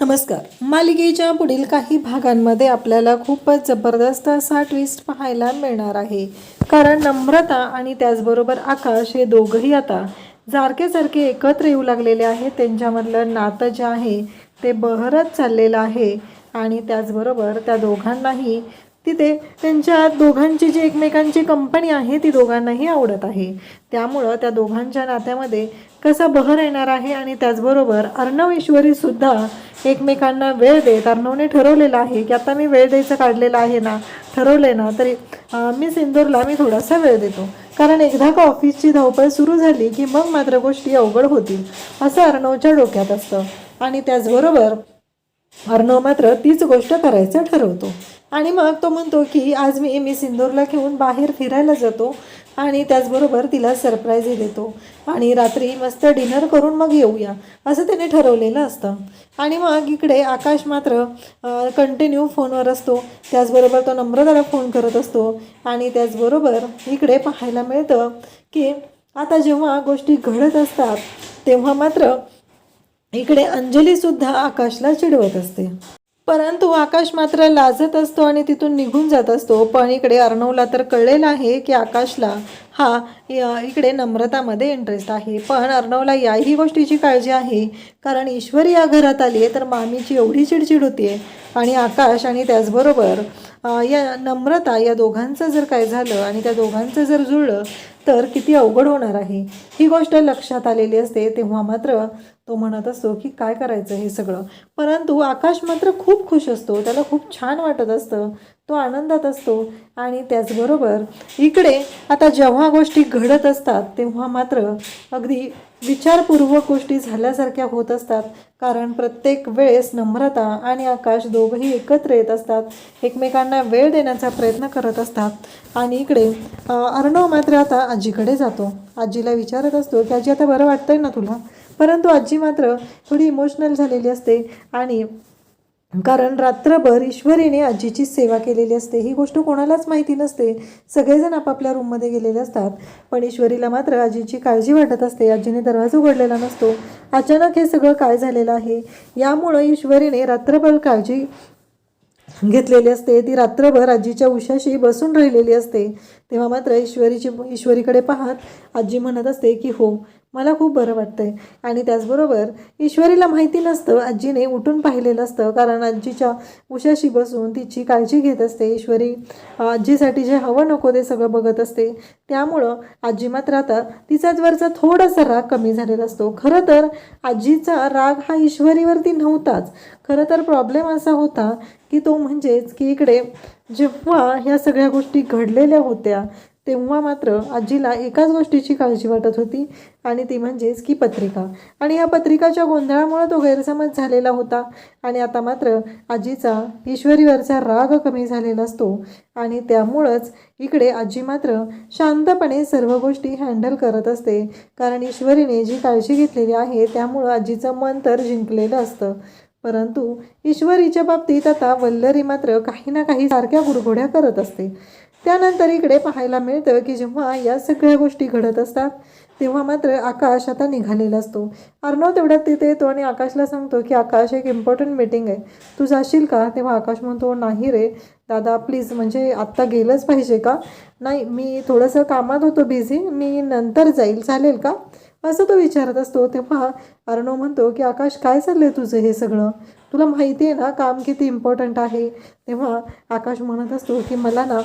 नमस्कार. मालिकेच्या पुढील काही भागांमध्ये आपल्याला खूपच जबरदस्त असा ट्विस्ट पाहायला मिळणार आहे. कारण नम्रता आणि त्याचबरोबर आकाश हे दोघंही आता सारखे सारखे एकत्र येऊ लागलेले आहेत. त्यांच्यामधलं नातं जे आहे ते बहरत चाललेलं आहे. आणि त्याचबरोबर त्या दोघांनाही तिथे त्यांच्या दोघांची जी एकमेकांची कंपनी आहे ती दोघांनाही आवडत आहे. त्यामुळं त्या दोघांच्या नात्यामध्ये कसा बहर येणार आहे आणि त्याचबरोबर अर्णव सुद्धा एकमेकांना वेळ देत अर्णवने ठरवलेलं आहे की आता मी वेळ द्यायचं काढलेलं आहे ना ठरवले ना तरी मी सिंदूरला मी थोडासा वेळ देतो. कारण एकदा का ऑफिसची धावपळ सुरू झाली की मग मात्र गोष्टी अवघड होतील असं अर्णवच्या डोक्यात असतं. आणि त्याचबरोबर अर्णव मात्र तीच गोष्ट करायचं ठरवतो. आणि मग तो म्हणतो की आज मी मी सिंदूरला घेऊन बाहेर फिरायला जातो आणि त्याचबरोबर तिला सरप्राईजही देतो आणि रात्री मस्त डिनर करून मग येऊया असं त्याने ठरवलेलं असतं. आणि मग इकडे आकाश मात्र कंटिन्यू फोनवर असतो. त्याचबरोबर तो नम्रताला फोन करत असतो आणि त्याचबरोबर इकडे पाहायला मिळतं की आता जेव्हा गोष्टी घडत असतात तेव्हा मात्र इकडे अंजलीसुद्धा आकाशला चिडवत असते. परंतु आकाश मात्र लाजत असतो आणि तिथून निघून जात असतो. पण इकडे अर्णवला तर कळलेलं आहे की आकाशला हा इकडे नम्रतामध्ये इंटरेस्ट आहे. पण अर्णवला याही गोष्टीची काळजी आहे. कारण ईश्वरी या घरात आली आहे तर मामीची एवढी चिडचिड होतीये. आणि आकाश आणि त्याचबरोबर या नम्रता या दोघांचं जर काय झालं आणि त्या दोघांचं जर जुळलं तर किती अवघड होणार आहे. ही गोष्ट लक्षात आलेली असते. तेव्हा मात्र तो म्हणत असतो की काय करायचं हे सगळं? परंतु आकाश मात्र खूप खुश असतो त्याला खूप छान वाटत असतं तो आनंदात असतो. आणि त्याचबरोबर इकडे आता जेव्हा गोष्टी घडत असतात तेव्हा मात्र अगदी विचारपूर्वक गोष्टी झाल्यासारख्या होत असतात. कारण प्रत्येक वेळेस नम्रता आणि आकाश दोघंही एकत्र येत असतात एकमेकांना वेळ देण्याचा प्रयत्न करत असतात. आणि इकडे अर्णव मात्र आता आजीकडे जातो. आजीला विचारत असतो की आजी आता बरं वाटतंय ना तुला? परंतु आजी मात्र थोडी इमोशनल झालेली असते आणि कारण रात्रभर ईश्वरीने आजीची सेवा केलेली असते. ही गोष्ट कोणालाच माहिती नसते. सगळेजण आपापल्या रूममध्ये गेलेले असतात. पण ईश्वरीला मात्र आजीची काळजी वाटत असते. आजीने दरवाजा उघडलेला नसतो. अचानक हे सगळं काय झालेलं आहे? यामुळं ईश्वरीने रात्रभर काळजी घेतलेली असते. ती रात्रभर आजीच्या उशाशी बसून राहिलेली असते. तेव्हा मात्र ईश्वरीची ईश्वरीकडे पाहत आजी म्हणत असते की हो मला खूप बरं वाटतंय. आणि त्याचबरोबर ईश्वरीला माहिती नसतं आजीने उठून पाहिलेलं असतं. कारण आजीच्या उशाशी बसून तिची काळजी घेत असते. ईश्वरी आजीसाठी जे हवं नको ते सगळं बघत असते. त्यामुळं आजी मात्र आता तिचाच वरचा थोडासा राग कमी झालेला असतो. खरं तर आजीचा राग हा ईश्वरीवरती नव्हताच. खरं तर प्रॉब्लेम असा होता की तो म्हणजेच की इकडे जेव्हा ह्या सगळ्या गोष्टी घडलेल्या होत्या तेव्हा मात्र आजीला एकाच गोष्टीची काळजी वाटत होती आणि ती म्हणजेच की पत्रिका. आणि या पत्रिकाच्या गोंधळामुळे तो गैरसमज झालेला होता आणि आता मात्र आजीचा ईश्वरीवरचा राग कमी झालेला असतो आणि त्यामुळंच इकडे आजी मात्र शांतपणे सर्व गोष्टी हँडल करत असते. कारण ईश्वरीने जी काळजी घेतलेली आहे त्यामुळं आजीचं मन तर जिंकलेलं असतं. परंतु ईश्वरीच्या बाबतीत आता वल्लरी मात्र काही ना काही सारख्या गुरघोड्या करत असते. त्यानंतर इकडे पाहायला मिळतं की जेव्हा या सगळ्या गोष्टी घडत असतात तेव्हा मात्र आकाश आता निघालेला असतो. अर्णव तेवढ्यात तिथे येतो आणि आकाशला सांगतो की आकाश एक इम्पॉर्टंट मीटिंग आहे. तू जाशील का? तेव्हा आकाश म्हणतो नाही रे. दादा प्लीज म्हणजे आत्ता गेलंच पाहिजे का? नाही मी थोडंसं कामात होतो बिझी मी नंतर जाईल. चालेल का? असं तो विचारत असतो. तेव्हा अर्णव म्हणतो की आकाश काय चाललं आहे तुझं हे सगळं? तुला माहिती आहे ना काम किती इम्पॉर्टंट आहे? तेव्हा आकाश म्हणत असतो की मला ना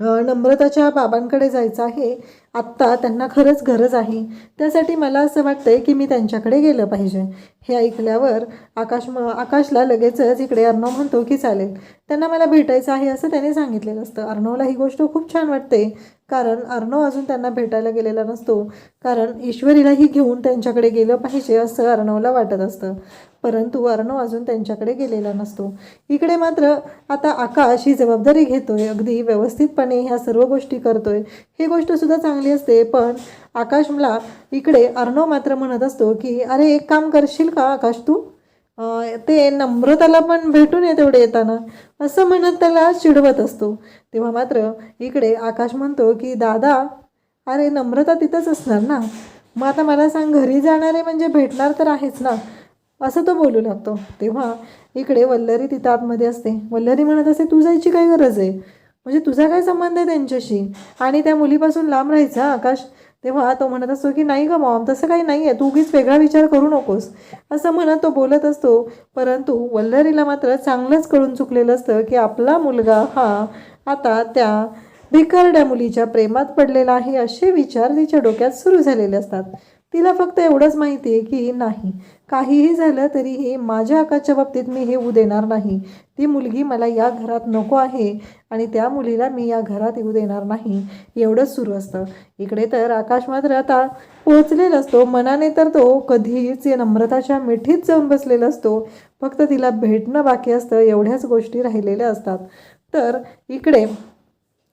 नम्रताच्या बाबांकडे जायचं आहे. आत्ता त्यांना खरंच गरज आहे. त्यासाठी मला असं वाटतंय की मी त्यांच्याकडे गेलं पाहिजे. हे ऐकल्यावर आकाश म आकाशला लगेचच इकडे अर्णव म्हणतो की चालेल. त्यांना मला भेटायचं आहे असं त्याने सांगितलेलं असतं. अर्णवला ही गोष्ट खूप छान वाटते. कारण अर्णव अजून त्यांना भेटायला गेलेला नसतो. कारण ईश्वरीलाही घेऊन त्यांच्याकडे गेलं पाहिजे असं अर्णवला वाटत असतं. परंतु अर्णव अजून त्यांच्याकडे गेलेला नसतो. इकडे मात्र आता आकाश ही जबाबदारी घेतोय. अगदी व्यवस्थितपणे ह्या सर्व गोष्टी करतोय. ही गोष्टसुद्धा चांगली असते. पण आकाशला इकडे अर्णव मात्र म्हणत असतो की अरे एक काम करशील का आकाश तू? ते नम्रताला पण भेटून ये तेवढे येताना. असं म्हणत त्याला चिडवत असतो. तेव्हा मात्र इकडे आकाश म्हणतो की दादा अरे नम्रता तिथंच असणार ना? मग आता मला सांग घरी जाणारे म्हणजे भेटणार तर आहेच ना? असं तो बोलू लागतो. तेव्हा इकडे वल्लरी तिथं आतमध्ये असते. वल्लरी म्हणत असते तू जायची काय गरज आहे? म्हणजे तुझा काय संबंध आहे त्यांच्याशी? आणि त्या मुलीपासून लांब राहायचा आकाश? तेव्हा तो म्हणत असतो की नाही ग मॉम तसं काही नाही आहे तू उगीच वेगळा विचार करू नकोस. असं म्हणत तो बोलत असतो. परंतु वल्लरीला मात्र चांगलंच कळून चुकलेलं असतं की आपला मुलगा हा आता त्या भिकारड्या मुलीच्या प्रेमात पडलेला आहे असे विचार तिच्या डोक्यात सुरू झालेले असतात. तिला फक्त एवढंच माहिती आहे की नाही काहीही झालं तरीही माझ्या आकाच्या बाबतीत मी हे होऊ देणार नाही. ती मुलगी मला या घरात नको आहे आणि त्या मुलीला मी या घरात येऊ देणार नाही. एवढंच सुरू असतं. इकडे तर आकाश मात्र आता पोहोचलेला असतो. मनाने तर तो कधीच या नम्रताच्या मिठीत जाऊन बसलेला असतो. फक्त तिला भेटणं बाकी असतं. एवढ्याच गोष्टी राहिलेल्या असतात. तर इकडे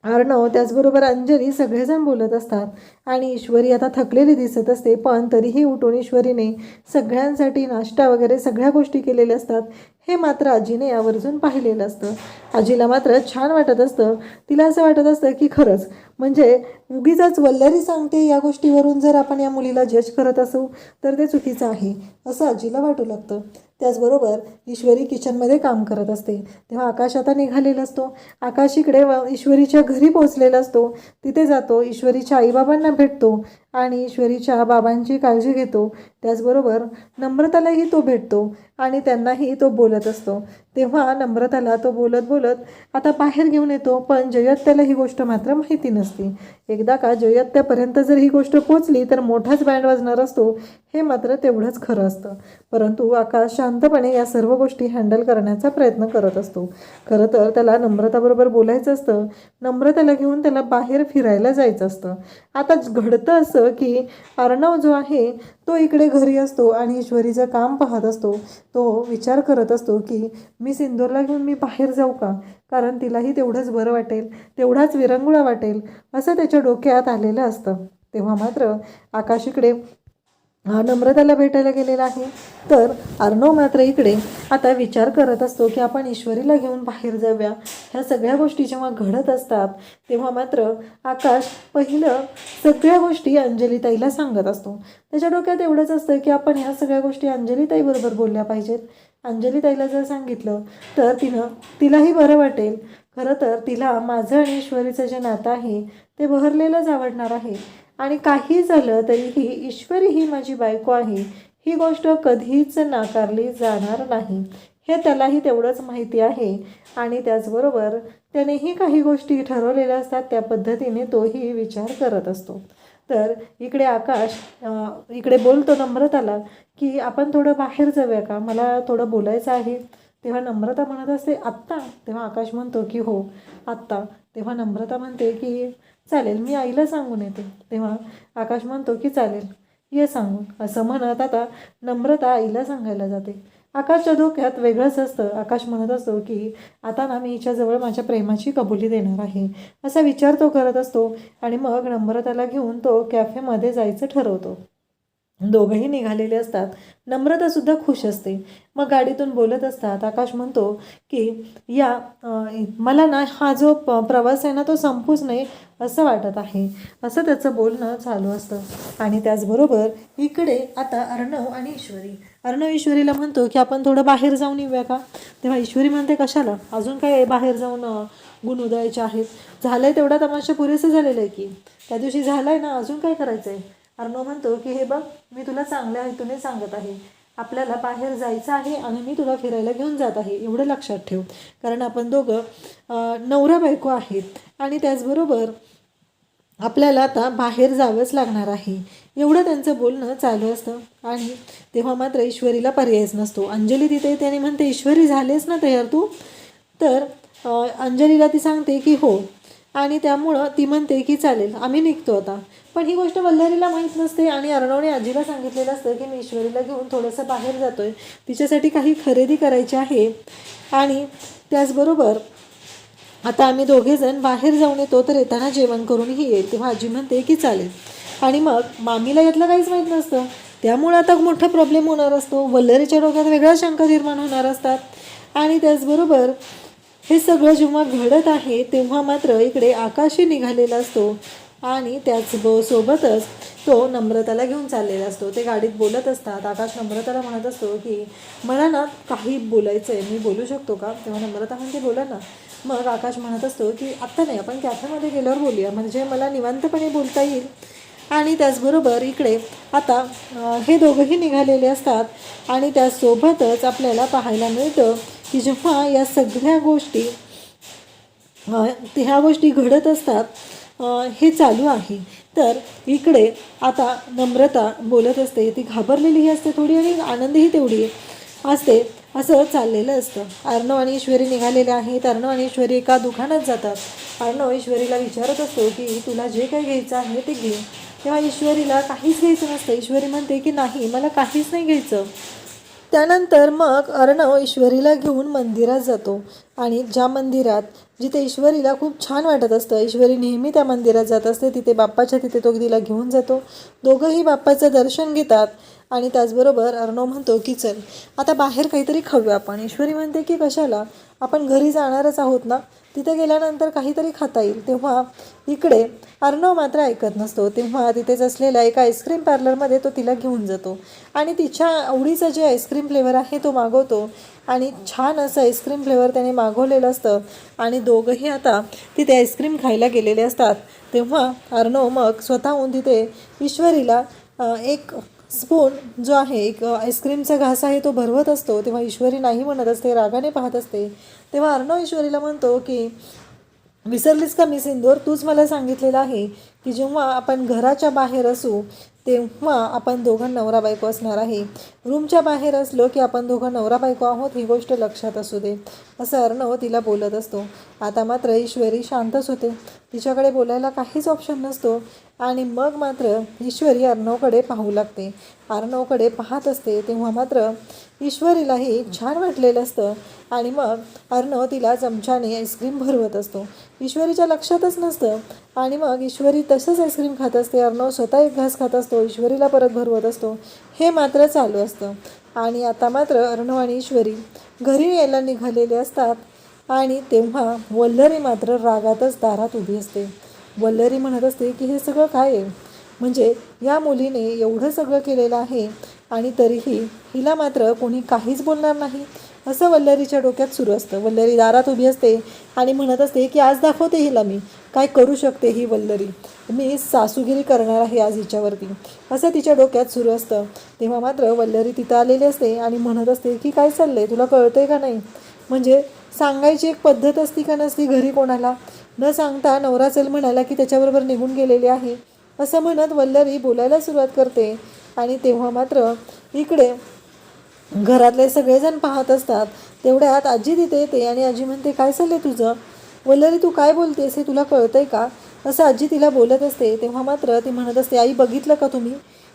अर्णव त्याचबरोबर अंजली सगळेजण बोलत असतात. आणि ईश्वरी आता थकलेली दिसत असते पण तरीही उठून ईश्वरीने सगळ्यांसाठी नाश्ता वगैरे सगळ्या गोष्टी केलेल्या असतात. हे मात्र आजीने आवर्जून पाहिलेलं असतं आजीला मात्र छान वाटत असतं. तिला असं वाटत असतं की खरंच म्हणजे उगीच वल्लरी सांगते या गोष्टीवरून जर आपण या मुलीला जज करत असू तर ते चुकीचं आहे असं आजीला वाटू लागतं. त्याचबरोबर ईश्वरी किचनमध्ये काम करत असते. तेव्हा आकाश आता निघालेला असतो. आकाश इकडे ईश्वरीच्या घरी पोहोचलेला असतो. तिथे जातो. ईश्वरीच्या आईबाबांना भेटतो. आणि ईश्वरीच्या बाबांची काळजी घेतो. त्याचबरोबर नम्रतालाही तो भेटतो आणि त्यांनाही तो बोलत असतो. तेव्हा नम्रताला तो बोलत बोलत आता बाहेर घेऊन येतो पण जयत्याला ही गोष्ट मात्र माहिती नसती. एकदा का जयत्यापर्यंत जर ही गोष्ट पोचली तर मोठाच बँड वाजणार असतो हे मात्र तेवढंच खरं असतं. परंतु आकाश शांतपणे या सर्व गोष्टी हँडल करण्याचा प्रयत्न करत असतो. खरं तर त्याला नम्रताबरोबर बोलायचं असतं. नम्रताला घेऊन त्याला बाहेर फिरायला जायचं असतं. आता घडतं असं की अर्णव जो आहे तो इकडे घरी असतो आणि ईश्वरीचं काम पाहत असतो. तो विचार करत असतो की मी मी सिंदूरला घेऊन मी बाहेर जाऊ का? कारण तिलाही तेवढंच बरं वाटेल तेवढाच विरंगुळा वाटेल असं त्याच्या डोक्यात आलेलं असतं. तेव्हा मात्र आकाश इकडे हा नम्रताला भेटायला गेलेला आहे. तर अर्णव मात्र इकडे आता विचार करत असतो की आपण ईश्वरीला घेऊन बाहेर जाऊया. ह्या सगळ्या गोष्टी जेव्हा घडत असतात तेव्हा मात्र आकाश पहिलं सगळ्या गोष्टी अंजलीताईला सांगत असतो. त्याच्या डोक्यात एवढंच असतं की आपण ह्या सगळ्या गोष्टी अंजलीताईबरोबर बोलल्या पाहिजेत. अंजलीताईला जर सांगितलं तर तिनं तिलाही बरं वाटेल. खरं तर तिला माझं आणि ईश्वरीचं जे नातं आहे ते बहरलेलंच आवडणार आहे. आणि काही झालं तरीही ईश्वरी ही माझी बायको आहे. ही गोष्ट कधीच नाकारली जाणार नाही. हे त्यालाही तेवढंच माहिती आहे. आणि त्याचबरोबर त्यानेही काही गोष्टी ठरवलेल्या असतात त्या पद्धतीने तोही विचार करत असतो. तर इकडे आकाश इकडे बोलतो नम्रताला की आपण थोडं बाहेर जाऊया का? मला थोडं बोलायचं आहे. तेव्हा नम्रता म्हणत असते आत्ता. तेव्हा आकाश म्हणतो की हो आत्ता. तेव्हा नम्रता म्हणते की चालेल मी आईला सांगून येते. तेव्हा आकाश म्हणतो की चालेल ये सांगून. असं म्हणत आता नम्रता आईला सांगायला जाते. आकाशच्या डोक्यात वेगळंच असतं. आकाश म्हणत असतो की आता ना मी हिच्याजवळ माझ्या प्रेमाची कबुली देणार आहे. असा विचार तो करत असतो आणि मग नम्रताला घेऊन तो कॅफेमध्ये जायचं ठरवतो. दोघंही निघालेले असतात. नम्रतासुद्धा खुश असते. मग गाडीतून बोलत असतात. आकाश म्हणतो की या मला ना हा जो प प्रवास आहे ना तो संपूच नाही असं वाटत आहे. असं त्याचं बोलणं चालू असतं. आणि त्याचबरोबर इकडे आता अर्णव आणि ईश्वरी. अर्णव ईश्वरीला म्हणतो की आपण थोडं बाहेर जाऊन येऊया का? तेव्हा ईश्वरी म्हणते कशाला? अजून काय बाहेर जाऊन गुण उधळायचे आहेत? झालंय तेवढा तमाशा पुरेसं झालेलं आहे की. त्या दिवशी झालाय ना अजून काय करायचं आहे अर्णव म्हणतो की हे बघ मी तुला चांगल्या हेतूने सांगत आहे. आपल्याला बाहेर जायचं आहे आणि मी तुला फिरायला घेऊन जात आहे. एवढं लक्षात ठेव. कारण आपण दोघं नवरा बायको आहेत आणि त्याचबरोबर आपल्याला आता बाहेर जावंच लागणार आहे. एवढं त्यांचं बोलणं चालू असतं. आणि तेव्हा मात्र ईश्वरीला पर्यायच नसतो. अंजली तिथे त्याने म्हणते ईश्वरी झालेस ना तयार तू? तर अंजलीला ती सांगते की हो. आणि त्यामुळं ती म्हणते की चालेल आम्ही निघतो आता. पण ही गोष्ट वल्लरीला माहीत नसते आणि अर्णवने आजीला सांगितलेलं असतं की मी ईश्वरीला घेऊन थोडंसं बाहेर जातो आहे तिच्यासाठी काही खरेदी करायची आहे. आणि त्याचबरोबर आता आम्ही दोघेजण बाहेर जाऊन येतो तर येताना जेवण करूनही येईल. तेव्हा आजी म्हणते की चालेल. आणि मग मामीला यातलं काहीच माहीत नसतं. त्यामुळं आता मोठा प्रॉब्लेम होणार असतो. वल्लरीच्या डोक्यात वेगळ्या शंका निर्माण होणार असतात. आणि त्याचबरोबर हे सगळं जेव्हा घडत आहे तेव्हा मात्र इकडे आकाशी निघालेला असतो. आणि त्याच सोबतच तो नम्रताला घेऊन चाललेला असतो. ते गाडीत बोलत असतात. आकाश नम्रताला म्हणत असतो की मला ना काही बोलायचं आहे मी बोलू शकतो का? तेव्हा नम्रता म्हणते बोला ना. मग आकाश म्हणत असतो की आत्ता नाही. आपण कॅफेमध्ये गेल्यावर बोलूया. म्हणजे मला निवांतपणे बोलता येईल. आणि त्याचबरोबर इकडे आता हे दोघंही निघालेले असतात आणि त्यासोबतच आपल्याला पाहायला मिळतं की जेव्हा या सगळ्या गोष्टी ते ह्या गोष्टी घडत असतात हे चालू आहे. तर इकडे आता नम्रता बोलत असते ती घाबरलेलीही असते थोडी आणि आनंदही तेवढी असते असं चाललेलं असतं. अर्णव आणि ईश्वरी निघालेले आहेत. अर्णव आणि ईश्वरी एका दुकानात जातात. अर्णव ईश्वरीला विचारत असतो की तुला जे काही घ्यायचं आहे ते घे. तेव्हा ईश्वरीला काहीच घ्यायचं नसतं. ईश्वरी म्हणते की नाही मला काहीच नाही घ्यायचं. त्यानंतर मग अर्णव ईश्वरीला घेऊन मंदिरात जातो. आणि ज्या मंदिरात जिथे ईश्वरीला खूप छान वाटत असतं ईश्वरी नेहमी त्या मंदिरात जात असते तिथे बाप्पाच्या तिथे तो तिला घेऊन जातो. दोघंही बाप्पाचं दर्शन घेतात आणि त्याचबरोबर अर्णव म्हणतो की चल आता बाहेर काहीतरी खाऊया आपण. ईश्वरी म्हणते की कशाला? आपण घरी जाणारच आहोत ना? तिथे गेल्यानंतर काहीतरी खाता येईल. तेव्हा इकडे अर्णव मात्र ऐकत नसतो. तेव्हा तिथेच असलेल्या एका आईस्क्रीम पार्लरमध्ये तो तिला घेऊन जातो. आणि तिच्या आवडीचं जे आईस्क्रीम फ्लेवर आहे तो मागवतो. आणि छान असं आईस्क्रीम फ्लेवर त्याने मागवलेलं असतं. आणि दोघंही आता तिथे आईस्क्रीम खायला गेलेले असतात. तेव्हा अर्णव मग स्वतःहून तिथे ईश्वरीला एक स्पून जो आहे एक आईस्क्रीमचा घास आहे तो भरवत असतो तेव्हा ईश्वरी नाही म्हणत असते रागाने पाहत असते. तेव्हा अर्णव ईश्वरीला म्हणतो की विसरलीस का मी सिंदूर तूच मला सांगितलेलं आहे की जेव्हा आपण घराच्या बाहेर असू तेव्हा आपण दोघं नवरा बायको असणार आहे. रूमच्या बाहेर असलो की आपण दोघं नवरा बायको आहोत ही गोष्ट लक्षात असू दे. असं अर्णव तिला बोलत असतो. आता मात्र ईश्वरी शांतच होते. तिच्याकडे बोलायला काहीच ऑप्शन नसतो. आणि मग मात्र ईश्वरी अर्णवकडे पाहू लागते. अर्णवकडे पाहत असते तेव्हा मात्र ईश्वरीलाही छान वाटलेलं असतं. आणि मग अर्णव तिला चमच्याने आईस्क्रीम भरवत असतो. ईश्वरीच्या लक्षातच नसतं. आणि मग ईश्वरी तसंच आईस्क्रीम खात असते. अर्णव स्वतः एक घास खात असतो. ईश्वरीला परत भरवत असतो. हे मात्र चालू असतं. आणि आता मात्र अर्णव आणि ईश्वरी घरी यायला निघालेले असतात. आणि तेव्हा वल्लरी मात्र रागातच दारात उभी असते. वल्लरी म्हणत असते की हे सगळं काय आहे? म्हणजे या मुलीने एवढं सगळं केलेलं आहे आणि तरीही हिला मात्र कोणी काहीच बोलणार नाही. असं वल्लरीच्या डोक्यात सुरू असतं. वल्लरी दारात उभी असते आणि म्हणत असते की आज दाखवते हिला मी. काय करू शकते ही वल्लरी? मी सासूगिरी करणार आहे आज हिच्यावरती. असं तिच्या डोक्यात सुरू असतं. तेव्हा मात्र वल्लरी तिथं आलेली असते आणि म्हणत असते की काय चाललंय? तुला कळतंय का नाही? म्हणजे सांगायची एक पद्धत असती का नसती घरी कोणाला? न सांगता नवरा चल म्हणाला की त्याच्याबरोबर निघून गेलेले आहे. असं म्हणत वल्लरी बोलायला सुरुवात करते. आणि तेव्हा मात्र इकडे घरातले सगळेजण पाहत असतात. तेवढ्यात आजी तिथे येते आणि आजी म्हणते काय चाललं तुझं? वल्लरी तू काय बोलतेस? हे तुला कळतंय का? असं आजी तिला बोलत असते. तेव्हा मात्र ती म्हणत असते आई बघितलं का तुम्ही?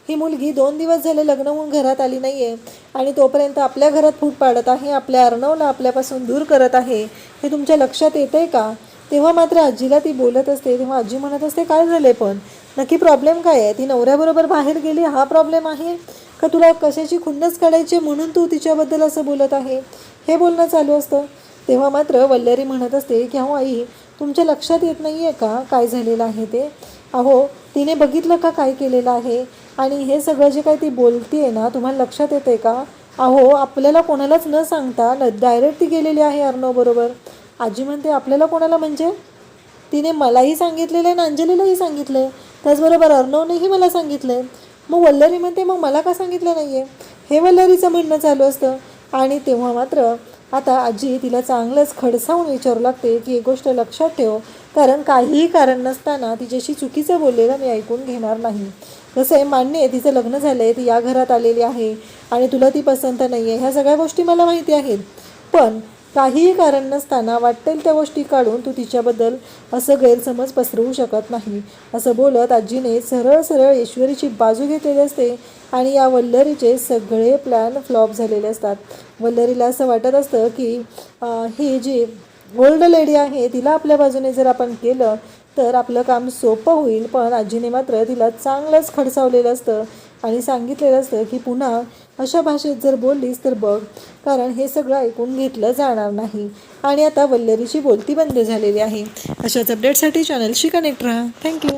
ही मुलगी दोन दिवस झाले लग्न होऊन घरात आली नाही आहे आणि तोपर्यंत आपल्या घरात फूट पाडत आहे आपल्या अर्णवला आपल्यापासून दूर करत आहे. हे तुमच्या लक्षात येतंय का? तेव्हा मात्र आजीला ती बोलत असते तेव्हा आजी म्हणत असते काय झाले पण? नक्की प्रॉब्लेम काय आहे? ती नवऱ्याबरोबर बाहेर गेली हा प्रॉब्लेम आहे? का तुला कशाची खुन्नस काढायची म्हणून तू तिच्याबद्दल असं बोलत आहे? हे बोलणं चालू असतं. तेव्हा मात्र वल्लरी म्हणत असते की अहो आई तुमच्या लक्षात येत नाही आहे का काय झालेलं आहे ते? अहो तिने बघितलं का काय केलेलं आहे? आणि हे सगळं जे काय ती बोलतीये ना तुम्हाला लक्षात येते का? अहो आपल्याला कोणालाच न सांगता न डायरेक्ट ती गेलेली आहे अर्णवबरोबर. आजी म्हणते आपल्याला कोणाला म्हणजे? तिने मलाही सांगितलेलं आहे आणि अंजलीलाही सांगितलं आहे त्याचबरोबर अर्णवनेही मला सांगितलं आहे मग वल्लरी म्हणते मग मला का सांगितलं नाही आहे हे वल्लरीचं म्हणणं चालू असतं. आणि तेव्हा मात्र आता आजी तिला चांगलंच खडसावून विचारू लागते की एक गोष्ट लक्षात ठेव कारण काहीही कारण नसताना तिच्याशी चुकीचं बोललेलं मी ऐकून घेणार नाही. कसं आहे मान्य आहे तिचं लग्न झालं आहे ती या घरात आलेली आहे आणि तुला ती पसंत नाही आहे ह्या सगळ्या गोष्टी मला माहिती आहेत. पण काहीही कारण नसताना वाटेल त्या गोष्टी काढून तू तिच्याबद्दल असं गैरसमज पसरवू शकत नाही. असं बोलत आजीने सरळ सरळ ईश्वरीची बाजू घेतलेली असते आणि या वल्लरीचे सगळे प्लॅन फ्लॉप झालेले असतात. वल्लरीला असं वाटत असतं की ही जी ओल्ड लेडी आहे तिला आपल्या बाजूने जर आपण केलं तर आपलं काम सोपं होईल. पण आजीने मात्र तिला चांगलंच खडसावलेलं असतं आणि सांगितलेलं असतं की पुन्हा अशा भाषेत जर बोललीस तर बघ कारण हे सगळं ऐकून घेतलं जाणार नाही. आणि आता वल्लरीची बोलती बंद झालेली आहे. अशाच अपडेटसाठी चॅनलशी कनेक्ट राहा. थँक्यू